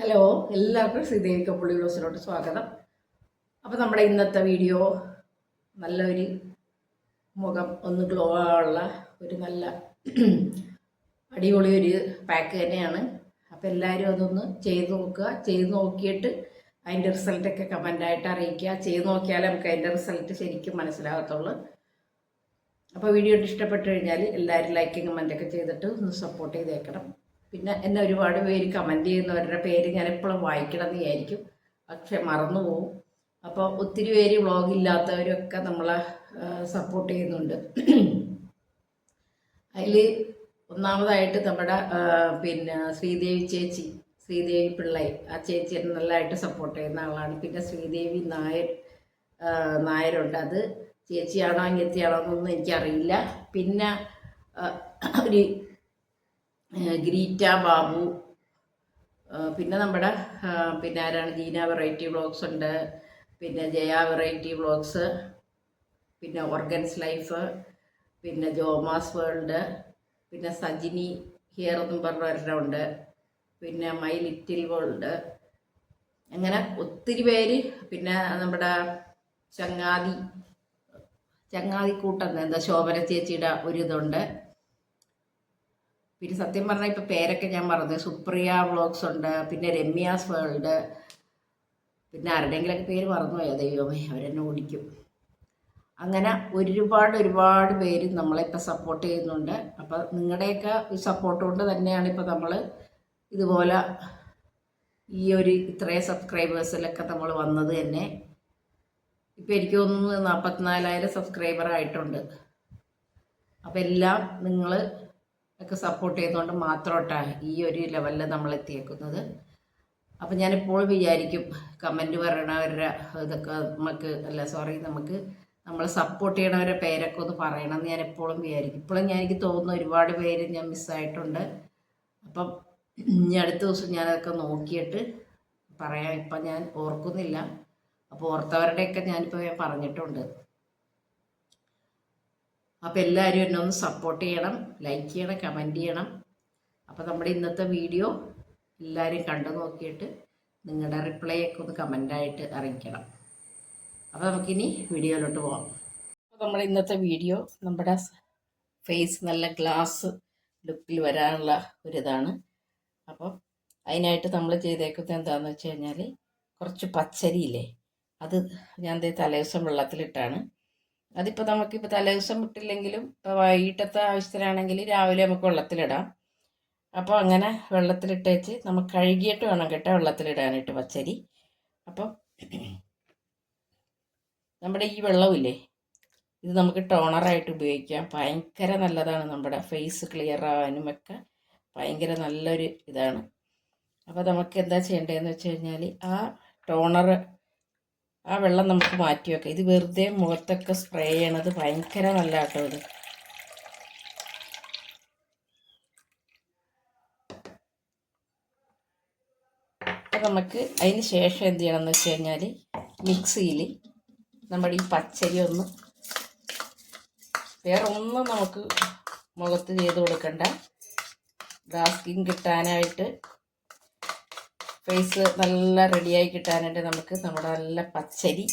Hello എല്ലാവർക്കും ശ്രീദേവി കപ്പുള്ളി ബ്ലോസിലോട്ട് സ്വാഗതം. അപ്പോൾ നമ്മുടെ ഇന്നത്തെ വീഡിയോ നല്ലൊരു മുഖം ഒന്ന് ഗ്ലോ ഉള്ള ഒരു നല്ല അടിപൊളി ഒരു പാക്ക് തന്നെയാണ്. അപ്പോൾ എല്ലാവരും അതൊന്ന് ചെയ്ത് നോക്കുക. ചെയ്ത് നോക്കിയിട്ട് അതിന്റെ റിസൾട്ടൊക്കെ കമന്റായിട്ട് അറിയിക്കുക. ചെയ്ത് നോക്കിയാലേ നമുക്ക് അതിന്റെ റിസൾട്ട് ശരിക്കും മനസ്സിലാകത്തുള്ളൂ. അപ്പോൾ വീഡിയോ ഇഷ്ടപ്പെട്ട് കഴിഞ്ഞാൽ എല്ലാവരും ലൈക്കും കമന്റൊക്കെ ചെയ്തിട്ട് ഒന്ന് സപ്പോർട്ട് ചെയ്തേക്കണം. പിന്നെ എന്നെ ഒരുപാട് പേര് കമന്റ് ചെയ്യുന്നവരുടെ പേര് ഞാൻ എപ്പോഴും വായിക്കണം വിചാരിക്കും. പക്ഷെ മറന്നു പോകും അപ്പോൾ ഒത്തിരി പേര് വ്ളോഗ് ഇല്ലാത്തവരൊക്കെ നമ്മളെ സപ്പോർട്ട് ചെയ്യുന്നുണ്ട്. അതിൽ ഒന്നാമതായിട്ട് നമ്മുടെ പിന്നെ ശ്രീദേവി ചേച്ചി ശ്രീദേവി പിള്ളൈ ആ ചേച്ചി നല്ലതായിട്ട് സപ്പോർട്ട് ചെയ്യുന്ന ആളാണ്. പിന്നെ ശ്രീദേവി നായർ നായരുണ്ട്. അത് ചേച്ചിയാണോ അനിയത്തിയാണോ എന്നൊന്നും എനിക്കറിയില്ല. പിന്നെ ഒരു ഗ്രീറ്റ ബാബു പിന്നെ നമ്മുടെ പിന്നെ ആരാണ് ജീന വെറൈറ്റി വ്ളോഗ്സ് ഉണ്ട്. പിന്നെ ജയ വെറൈറ്റി വ്ളോഗ്സ് പിന്നെ ഓർഗൻസ് ലൈഫ്. പിന്നെ ജോമാസ് വേൾഡ്. പിന്നെ സജിനി ഹിയർ എന്നും പറഞ്ഞ ഒരെണ്ണമുണ്ട് പിന്നെ മൈ ലിറ്റിൽ വേൾഡ്. അങ്ങനെ ഒത്തിരി പേര് പിന്നെ നമ്മുടെ ചങ്ങാതി ചങ്ങാതി കൂട്ടം എന്താ ശോഭന ചേച്ചിയുടെ ഒരു ഇതുണ്ട്. പിന്നെ സത്യം പറഞ്ഞാൽ ഇപ്പം പേരൊക്കെ ഞാൻ മറന്നു സുപ്രിയ വ്ളോഗ്സ് ഉണ്ട് പിന്നെ രമ്യാസ് വേൾഡ് പിന്നെ ആരുടെയെങ്കിലൊക്കെ പേര് മറന്നുപോയോ. ദൈവമേ അവരെന്നെ ഓടിക്കും അങ്ങനെ ഒരുപാട് ഒരുപാട് പേര് നമ്മളിപ്പോൾ സപ്പോർട്ട് ചെയ്യുന്നുണ്ട്. അപ്പം നിങ്ങളുടെയൊക്കെ സപ്പോർട്ട് കൊണ്ട് തന്നെയാണ് ഇപ്പോൾ നമ്മൾ ഇതുപോലെ ഈ ഒരു ഇത്രയും സബ്സ്ക്രൈബേഴ്സിലൊക്കെ നമ്മൾ വന്നത് തന്നെ. ഇപ്പം എനിക്ക് തോന്നുന്നു നാൽപ്പത്തിനാലായിരം സബ്സ്ക്രൈബർ ആയിട്ടുണ്ട്. അപ്പം എല്ലാം നിങ്ങൾ ഒക്കെ സപ്പോർട്ട് ചെയ്തുകൊണ്ട് മാത്രമായിട്ടാണ് ഈ ഒരു ലെവലിൽ നമ്മൾ എത്തിയേക്കുന്നത്. അപ്പം ഞാനിപ്പോൾ വിചാരിക്കും കമന്റ് പറയണവരുടെ ഇതൊക്കെ നമുക്ക് അല്ല സോറി നമുക്ക് നമ്മൾ സപ്പോർട്ട് ചെയ്യണവരുടെ പേരൊക്കെ ഒന്ന് പറയണമെന്ന് ഞാൻ എപ്പോഴും വിചാരിക്കും. ഇപ്പോഴും ഞാൻ എനിക്ക് തോന്നുന്നു ഒരുപാട് പേര് ഞാൻ മിസ്സായിട്ടുണ്ട് അപ്പം ഇനി അടുത്ത ദിവസം ഞാനതൊക്കെ നോക്കിയിട്ട് പറയാം. ഇപ്പം ഞാൻ ഓർക്കുന്നില്ല. അപ്പോൾ ഓർത്തവരുടെയൊക്കെ ഞാനിപ്പോൾ പറഞ്ഞിട്ടുണ്ട്. അപ്പോൾ എല്ലാവരും എന്നെ ഒന്ന് സപ്പോർട്ട് ചെയ്യണം ലൈക്ക് ചെയ്യണം കമന്റ് ചെയ്യണം. അപ്പോൾ നമ്മുടെ ഇന്നത്തെ വീഡിയോ എല്ലാവരും കണ്ടു നോക്കിയിട്ട് നിങ്ങളുടെ റിപ്ലൈ ഒക്കെ ഒന്ന് കമന്റായിട്ട് അറിയിക്കണം. അപ്പോൾ നമുക്കിനി വീഡിയോയിലോട്ട് പോകാം അപ്പോൾ നമ്മുടെ ഇന്നത്തെ വീഡിയോ നമ്മുടെ ഫേസ് നല്ല ഗ്ലാസ് ലുക്കിൽ വരാനുള്ള ഒരിതാണ്. അപ്പം അതിനായിട്ട് നമ്മൾ ചെയ്തേക്കുന്നത് എന്താണെന്ന് വെച്ച് കഴിഞ്ഞാൽ കുറച്ച് പച്ചരിയില്ലേ? അത് ഞാൻ തലേദിവസം വെള്ളത്തിലിട്ടാണ്. അതിപ്പോൾ നമുക്കിപ്പോൾ തലേദിവസം വിട്ടില്ലെങ്കിലും ഇപ്പോൾ വൈകിട്ടത്തെ ആവശ്യത്തിനാണെങ്കിൽ രാവിലെ നമുക്ക് വെള്ളത്തിലിടാം. അപ്പോൾ അങ്ങനെ വെള്ളത്തിലിട്ടേച്ച് നമുക്ക് കഴുകിയിട്ട് വേണം കേട്ടോ വെള്ളത്തിലിടാനായിട്ട് പച്ചരി. അപ്പം നമ്മുടെ ഈ വെള്ളമില്ലേ ഇത് നമുക്ക് ടോണറായിട്ട് ഉപയോഗിക്കാം. ഭയങ്കര നല്ലതാണ് നമ്മുടെ ഫേസ് ക്ലിയർ ആവാനും ഒക്കെ ഭയങ്കര നല്ലൊരു ഇതാണ്. അപ്പോൾ നമുക്ക് എന്താ ചെയ്യേണ്ടതെന്ന് വെച്ച് കഴിഞ്ഞാൽ ആ ടോണർ ആ വെള്ളം നമുക്ക് മാറ്റി വെക്കാം. ഇത് വെറുതെ മുഖത്തൊക്കെ സ്പ്രേ ചെയ്യണത് ഭയങ്കര നല്ല കേട്ടോ ഇത് നമുക്ക് അതിന് ശേഷം എന്ത് ചെയ്യണം എന്ന് വെച്ച് കഴിഞ്ഞാൽ മിക്സിയിൽ നമ്മുടെ ഈ പച്ചരി ഒന്ന് വേറെ ഒന്നും നമുക്ക് മുഖത്ത് ചെയ്ത് കൊടുക്കണ്ട. ഡാ സ്കിൻ കിട്ടാനായിട്ട് ഫേസ് നല്ല റെഡിയായി കിട്ടാനായിട്ട് നമുക്ക് നമ്മുടെ നല്ല പച്ചരി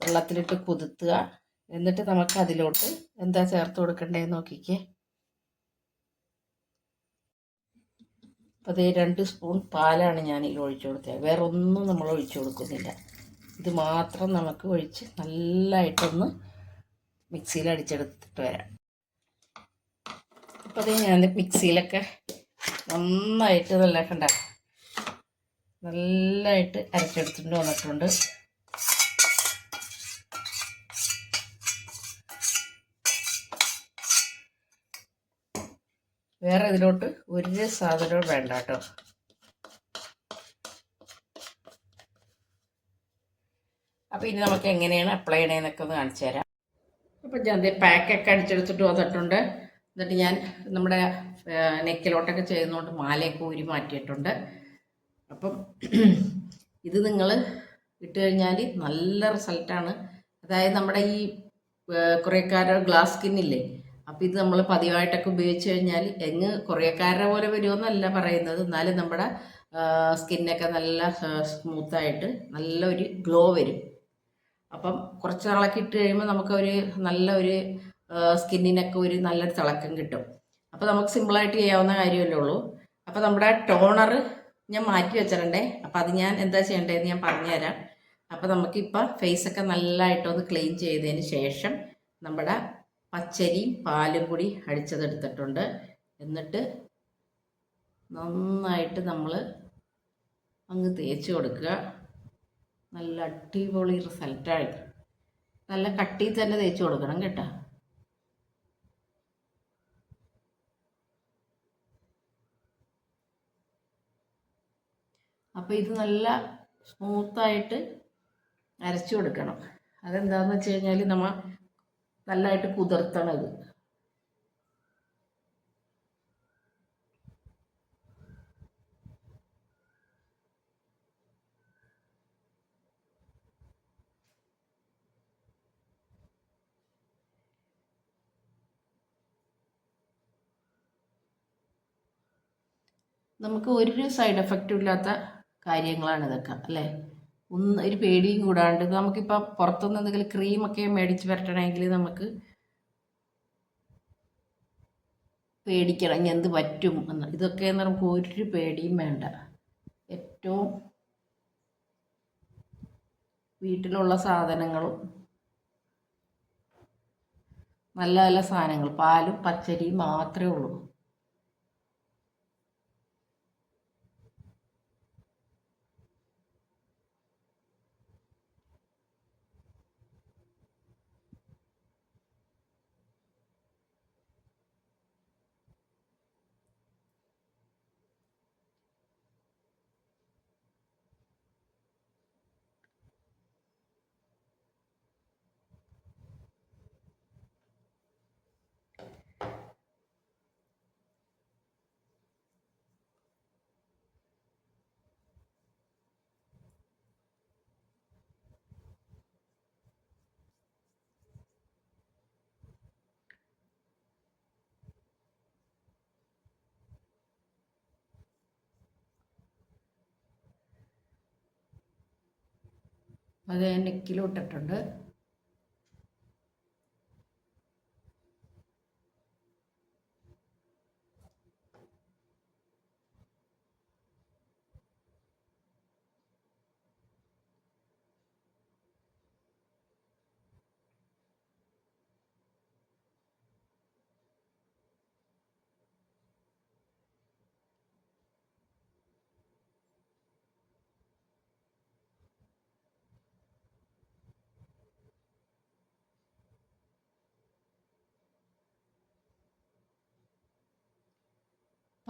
വെള്ളത്തിലിട്ട് കുതിർത്തുക. എന്നിട്ട് നമുക്ക് അതിലോട്ട് എന്താ ചേർത്ത് കൊടുക്കണ്ടേ നോക്കിക്കേ. അപ്പോൾ അതേ രണ്ട് സ്പൂൺ പാലാണ് ഞാൻ ഇതിൽ ഒഴിച്ചു കൊടുത്തത്. വേറെ ഒന്നും നമ്മൾ ഒഴിച്ചു കൊടുക്കുന്നില്ല. ഇത് മാത്രം നമുക്ക് ഒഴിച്ച് നല്ലതായിട്ടൊന്ന് മിക്സിയിൽ അടിച്ചെടുത്തിട്ട് വരാം. അപ്പോൾ അതേ ഞാൻ മിക്സിയിലൊക്കെ നന്നായിട്ട് നല്ല കണ്ട നല്ലതായിട്ട് അരച്ചെടുത്തിട്ട് വന്നിട്ടുണ്ട്. വേറെ ഇതിലോട്ട് ഒരു സാധനവും വേണ്ട കേട്ടോ. അപ്പോൾ ഇനി നമുക്ക് എങ്ങനെയാണ് അപ്ലൈ ചെയ്യണേന്നൊക്കെ ഒന്ന് കാണിച്ചു തരാം. അപ്പം ഞാൻ പാക്കൊക്കെ അടിച്ചെടുത്തിട്ട് വന്നിട്ടുണ്ട്. എന്നിട്ട് ഞാൻ നമ്മുടെ നെക്കിലോട്ടൊക്കെ ചെയ്യുന്നതുകൊണ്ട് മാലയൊക്കെ ഊരി മാറ്റിയിട്ടുണ്ട്. അപ്പം ഇത് നിങ്ങൾ ഇട്ട് കഴിഞ്ഞാൽ നല്ല റിസൾട്ടാണ് അതായത് നമ്മുടെ ഈ കുറേക്കാരുടെ ഗ്ലാസ് സ്കിൻ ഇല്ലേ അപ്പോൾ ഇത് നമ്മൾ പതിവായിട്ടൊക്കെ ഉപയോഗിച്ച് കഴിഞ്ഞാൽ എങ്ങ് കുറേക്കാരുടെ പോലെ വരുമെന്നല്ല പറയുന്നത്. എന്നാലും നമ്മുടെ സ്കിന്നൊക്കെ നല്ല സ്മൂത്തായിട്ട് നല്ലൊരു ഗ്ലോ വരും. അപ്പം കുറച്ച് നാളൊക്കെ ഇട്ട് കഴിയുമ്പോൾ നമുക്കൊരു നല്ല ഒരു സ്കിന്നിനൊക്കെ ഒരു നല്ലൊരു തിളക്കം കിട്ടും. അപ്പോൾ നമുക്ക് സിമ്പിളായിട്ട് ചെയ്യാവുന്ന കാര്യമല്ലേ ഉള്ളൂ. അപ്പോൾ നമ്മുടെ ടോണർ ഞാൻ മാറ്റി വെച്ചിട്ടുണ്ടേ അപ്പം അത് ഞാൻ എന്താ ചെയ്യേണ്ടതെന്ന് ഞാൻ പറഞ്ഞുതരാം. അപ്പോൾ നമുക്കിപ്പോൾ ഫേസൊക്കെ നല്ലതായിട്ടൊന്ന് ക്ലീൻ ചെയ്തതിന് ശേഷം നമ്മുടെ പച്ചരിയും പാലും കൂടി അടിച്ചതെടുത്തിട്ടുണ്ട്. എന്നിട്ട് നന്നായിട്ട് നമ്മൾ അങ്ങ് തേച്ച് കൊടുക്കുക. നല്ല അടിപൊളി റിസൾട്ടായി നല്ല കട്ടിയിൽ തന്നെ തേച്ച് കൊടുക്കണം കേട്ടോ. അപ്പോൾ ഇത് നല്ല സ്മൂത്തായിട്ട് അരച്ചു കൊടുക്കണം. അതെന്താണെന്ന് വെച്ച് കഴിഞ്ഞാൽ നമ്മൾ നല്ലതായിട്ട് കുതിർത്തണം ഇത് നമുക്ക് ഒരു സൈഡ് എഫക്റ്റും ഇല്ലാത്ത കാര്യങ്ങളാണ് ഇതൊക്കെ അല്ലേ? ഒന്ന് ഒരു പേടിയും കൂടാണ്ട് നമുക്കിപ്പോൾ പുറത്തുനിന്ന് എന്തെങ്കിലും ക്രീമൊക്കെ മേടിച്ച് വരട്ടണമെങ്കിൽ നമുക്ക് പേടിക്കണം ഇനി എന്ത് പറ്റും എന്ന്. ഇതൊക്കെ നമുക്ക് ഒരു പേടിയും വേണ്ട. ഏറ്റവും വീട്ടിലുള്ള സാധനങ്ങളും നല്ല നല്ല സാധനങ്ങൾ പാലും പച്ചരിയും മാത്രമേ ഉള്ളൂ. അത് ഞാൻ നെക്കിലും ഇട്ടിട്ടുണ്ട്.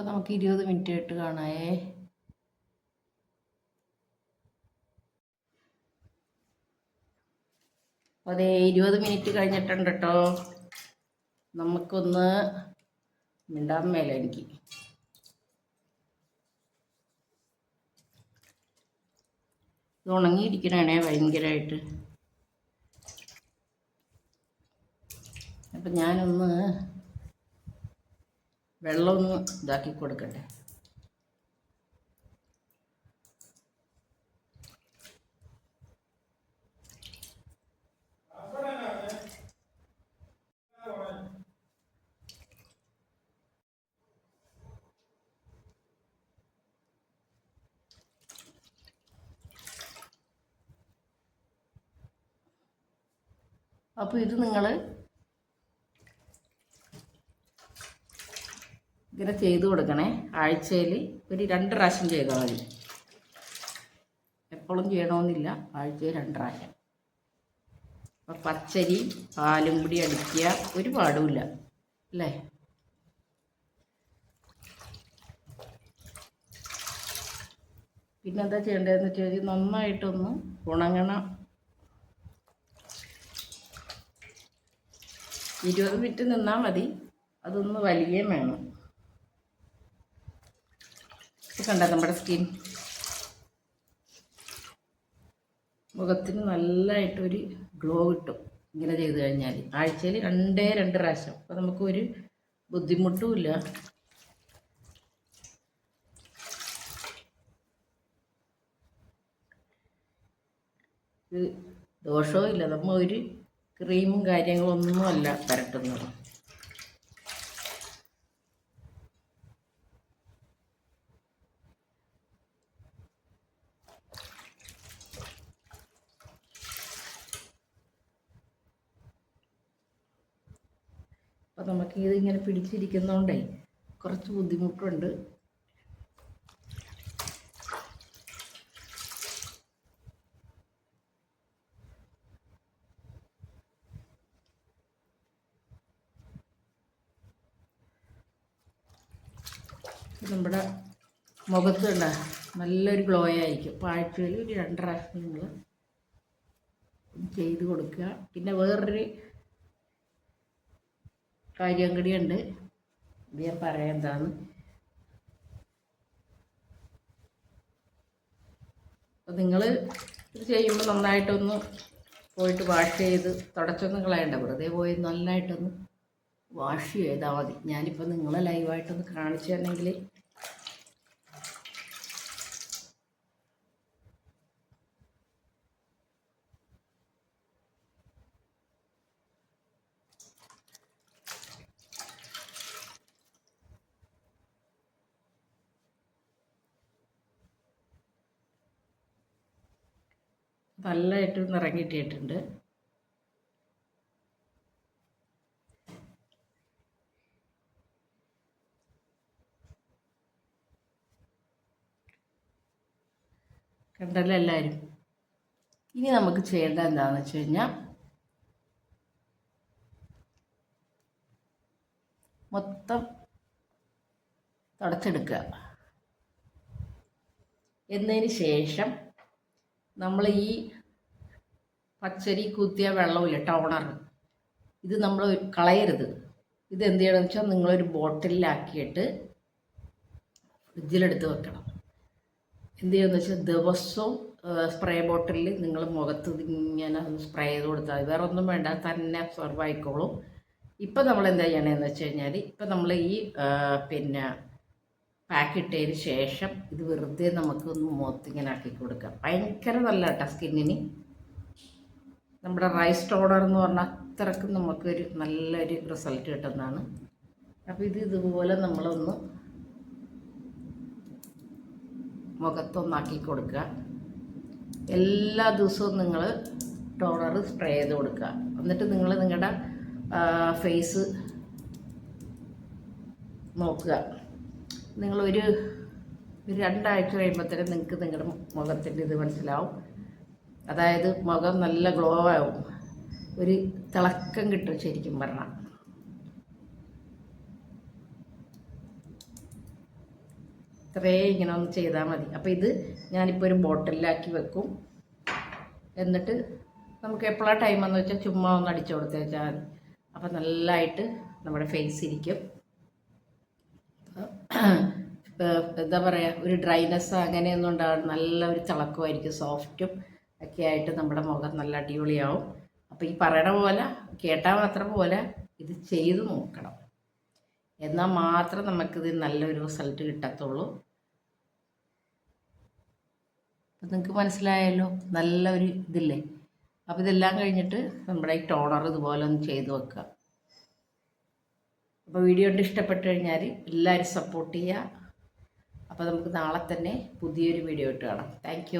അപ്പോൾ നമുക്ക് ഇരുപത് മിനിറ്റ് ആയിട്ട് കാണായേ അപ്പോൾ അതേ ഇരുപത് മിനിറ്റ് കഴിഞ്ഞിട്ടുണ്ട് കേട്ടോ നമുക്കൊന്ന് മിണ്ടാൻ മേല എനിക്ക്. ഇത് ഉണങ്ങിയിരിക്കണേ ഭയങ്കരമായിട്ട് അപ്പം ഞാനൊന്ന് വെള്ളമൊന്ന് ഇതാക്കി കൊടുക്കട്ടെ. അപ്പോൾ ഇത് നിങ്ങൾ ഇങ്ങനെ ചെയ്ത് കൊടുക്കണേ. ആഴ്ചയിൽ ഒരു രണ്ട് പ്രാവശ്യം ചെയ്താൽ മതി. എപ്പോഴും ചെയ്യണമെന്നില്ല ആഴ്ചയിൽ രണ്ട് പ്രാവശ്യം. അപ്പം പച്ചരി പാലും കൂടി അടിക്കുക. ഒരു പാടുമില്ല അല്ലേ? പിന്നെന്താ ചെയ്യേണ്ടതെന്ന് വെച്ച് കഴിഞ്ഞാൽ നന്നായിട്ടൊന്ന് ഉണങ്ങണം. ഇരുപത് മിനിറ്റ് നിന്നാൽ മതി. അതൊന്ന് വലിയ വേണം. കണ്ട നമ്മുടെ സ്കിൻ മുഖത്തിന് നല്ലതായിട്ടൊരു ഗ്ലോ കിട്ടും. ഇങ്ങനെ ചെയ്ത് കഴിഞ്ഞാൽ ആഴ്ചയിൽ രണ്ടേ രണ്ട് പ്രാവശ്യം. അപ്പം നമുക്കൊരു ബുദ്ധിമുട്ടുമില്ല. ദോഷവും ഇല്ല നമ്മൾ ഒരു ക്രീമും കാര്യങ്ങളൊന്നുമല്ല പരട്ടുന്നത്. അപ്പം നമുക്ക് ഇതിങ്ങനെ പിടിച്ചിരിക്കുന്നതുകൊണ്ടേ കുറച്ച് ബുദ്ധിമുട്ടുണ്ട്. നമ്മുടെ മുഖത്ത് ഉണ്ട നല്ലൊരു ഗ്ലോ ആയിരിക്കും. അപ്പോൾ ഒരു രണ്ടര നിങ്ങൾ ചെയ്ത് കൊടുക്കുക. പിന്നെ വേറൊരു കാര്യം കൂടിയുണ്ട് ഞാൻ പറയാം എന്താണ്. അപ്പോൾ നിങ്ങൾ ഇത് ചെയ്യുമ്പോൾ നന്നായിട്ടൊന്ന് പോയിട്ട് വാഷ് ചെയ്ത് തുടച്ചൊന്നും കളയണ്ട. വെറുതെ പോയി നന്നായിട്ടൊന്ന് വാഷ് ചെയ്താൽ മതി. ഞാനിപ്പോൾ നിങ്ങളെ ലൈവായിട്ടൊന്ന് കാണിച്ചു തരണമെങ്കിൽ നല്ലതായിട്ട് നിറങ്ങിയിട്ടിട്ടുണ്ട്. കണ്ടല്ലോ എല്ലാവരും ഇനി നമുക്ക് ചെയ്യേണ്ട എന്താണെന്ന് വെച്ച് കഴിഞ്ഞാൽ മൊത്തം തുടച്ചെടുക്കുക. എന്നതിന് ശേഷം നമ്മൾ ഈ പച്ചരി കുത്തിയ വെള്ളമില്ല ടോണർ? ഇത് നമ്മൾ കളയരുത്. ഇത് എന്ത് ചെയ്യണമെന്ന് വെച്ചാൽ നിങ്ങളൊരു ബോട്ടിലാക്കിയിട്ട് ഫ്രിഡ്ജിലെടുത്ത് വെക്കണം. എന്ത് ചെയ്യുമെന്ന് വെച്ചാൽ ദിവസവും സ്പ്രേ ബോട്ടിലിൽ നിങ്ങൾ മുഖത്ത് ഇങ്ങനെ സ്പ്രേ ചെയ്ത് കൊടുത്താൽ വേറെ ഒന്നും വേണ്ട തന്നെ അബ്സോർബ് ആയിക്കോളും. ഇപ്പം നമ്മൾ എന്താ ചെയ്യണമെന്ന് വെച്ച് കഴിഞ്ഞാൽ ഇപ്പം നമ്മൾ ഈ പിന്നെ പാക്ക് ഇട്ടതിന് ശേഷം ഇത് വെറുതെ നമുക്കൊന്ന് മുഖത്തിങ്ങനെ ആക്കി കൊടുക്കാം. ഭയങ്കര നല്ല കേട്ടോ സ്കിന്നിന്. നമ്മുടെ റൈസ് ടോണർ എന്ന് പറഞ്ഞാൽ അത്രക്കും നമുക്കൊരു നല്ലൊരു റിസൾട്ട് കിട്ടുന്നതാണ്. അപ്പോൾ ഇത് ഇതുപോലെ നമ്മളൊന്ന് മുഖത്തൊന്നാക്കി കൊടുക്കുക. എല്ലാ ദിവസവും നിങ്ങൾ ടോണർ സ്പ്രേ ചെയ്ത് കൊടുക്കുക. എന്നിട്ട് നിങ്ങൾ നിങ്ങളുടെ ഫേസ് നോക്കുക. നിങ്ങളൊരു രണ്ടാഴ്ച കഴിയുമ്പോഴത്തേനും നിങ്ങൾക്ക് നിങ്ങളുടെ മുഖത്തിന്റെ ഇത് മനസ്സിലാവും. അതായത് മുഖം നല്ല ഗ്ലോ ആവും ഒരു തിളക്കം കിട്ടും ശരിക്കും പറഞ്ഞാൽ ഇത്രേ ഇങ്ങനെ ഒന്ന് ചെയ്താൽ മതി. അപ്പോൾ ഇത് ഞാനിപ്പോൾ ഒരു ബോട്ടിലാക്കി വെക്കും. എന്നിട്ട് നമുക്ക് എപ്പോഴാണ് ടൈം എന്ന് വെച്ചാൽ ചുമ്മാ ഒന്ന് അടിച്ചു കൊടുത്തേച്ചാൽ അപ്പോൾ നല്ലതായിട്ട് നമ്മുടെ ഫേസ് ഇരിക്കും. എന്താ പറയുക ഒരു ഡ്രൈനെസ് അങ്ങനെയൊന്നും ഉണ്ടാകും നല്ല ഒരു തിളക്കമായിരിക്കും സോഫ്റ്റും ഒക്കെ ആയിട്ട് നമ്മുടെ മുഖം നല്ല അടിപൊളിയാവും. അപ്പോൾ ഈ പറയണ പോലെ കേട്ടാൽ മാത്രം പോലെ ഇത് ചെയ്ത് നോക്കണം. എന്നാൽ മാത്രം നമുക്കിത് നല്ലൊരു റിസൾട്ട് കിട്ടത്തുള്ളൂ. അപ്പം നിങ്ങൾക്ക് മനസ്സിലായല്ലോ നല്ലൊരു ഇതില്ലേ? അപ്പോൾ ഇതെല്ലാം കഴിഞ്ഞിട്ട് നമ്മുടെ ഈ ടോണർ ഇതുപോലെ ഒന്ന് ചെയ്ത് വെക്കുക. അപ്പോൾ വീഡിയോ കൊണ്ട് ഇഷ്ടപ്പെട്ട് കഴിഞ്ഞാൽ എല്ലാവരും സപ്പോർട്ട് ചെയ്യുക അപ്പോൾ നമുക്ക് നാളെ തന്നെ പുതിയൊരു വീഡിയോ ഇട്ട് കാണാം. താങ്ക്